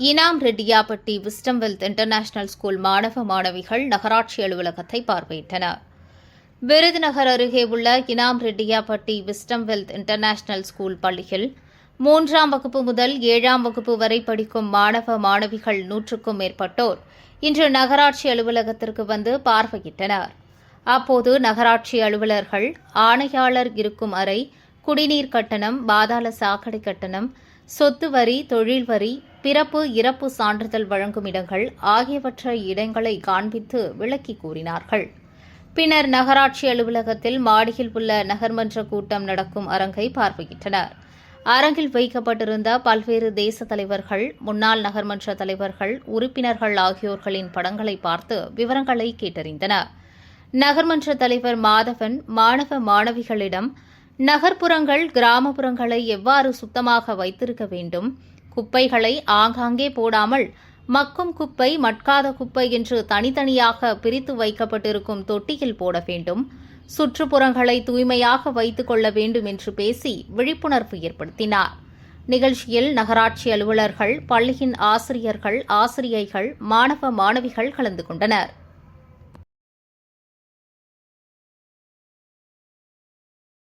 Inam Reddiyapatti wisdom wealth international school மாணவ மாணவிகள் நகராட்சி அலுவலகத்தை பார்வையிட்டனர். விருதுநகர் அருகே உள்ள Inam Reddiyapatti wisdom wealth international school பள்ளியில் மூன்றாம் வகுப்பு முதல் ஏழாம் வகுப்பு வரை படிக்கும் மாணவ மாணவிகள் நூற்றுக்கும் மேற்பட்டோர் இன்று நகராட்சி அலுவலகத்திற்கு வந்து பார்வையிட்டனர். அப்போது நகராட்சி அலுவலர்கள் ஆணையாளர் இருக்கும் அறை குடிநீர் கட்டணம் பாதாள சாக்கடை கட்டணம் சொத்து வரி தொழில் வரி பிறப்பு இறப்பு சான்றிதழ் வழங்கும் இடங்கள் ஆகியவற்றை இடங்களை காண்பித்து விளக்கி கூறினார்கள். பின்னர் நகராட்சி அலுவலகத்தில் மாடியில் உள்ள நகர்மன்ற கூட்டம் நடக்கும் அரங்கை பார்வையிட்டனர். அரங்கில் வைக்கப்பட்டிருந்த பல்வேறு தேச தலைவர்கள் முன்னாள் நகர்மன்ற தலைவர்கள் உறுப்பினர்கள் ஆகியோர்களின் படங்களை பார்த்து விவரங்களை கேட்டறிந்தனர். நகர்மன்ற தலைவர் மாதவன் மாணவ மாணவிகளிடம் நகர்ப்புறங்கள் கிராமப்புறங்களை எவ்வாறு சுத்தமாக வைத்திருக்க வேண்டும்? குப்பைகளை ஆங்காங்கே போடாமல் மக்கும் குப்பை மட்காத குப்பை என்று தனித்தனியாக பிரித்து வைக்கப்பட்டிருக்கும் தொட்டியில் போட வேண்டும். சுற்றுப்புறங்களை தூய்மையாக வைத்துக் கொள்ள வேண்டும் என்று பேசி விழிப்புணர்வு ஏற்படுத்தினார். நிகழ்ச்சியில் நகராட்சி அலுவலர்கள் பள்ளியின் ஆசிரியர்கள் ஆசிரியைகள் மாணவ மாணவிகள் கலந்து கொண்டனர்.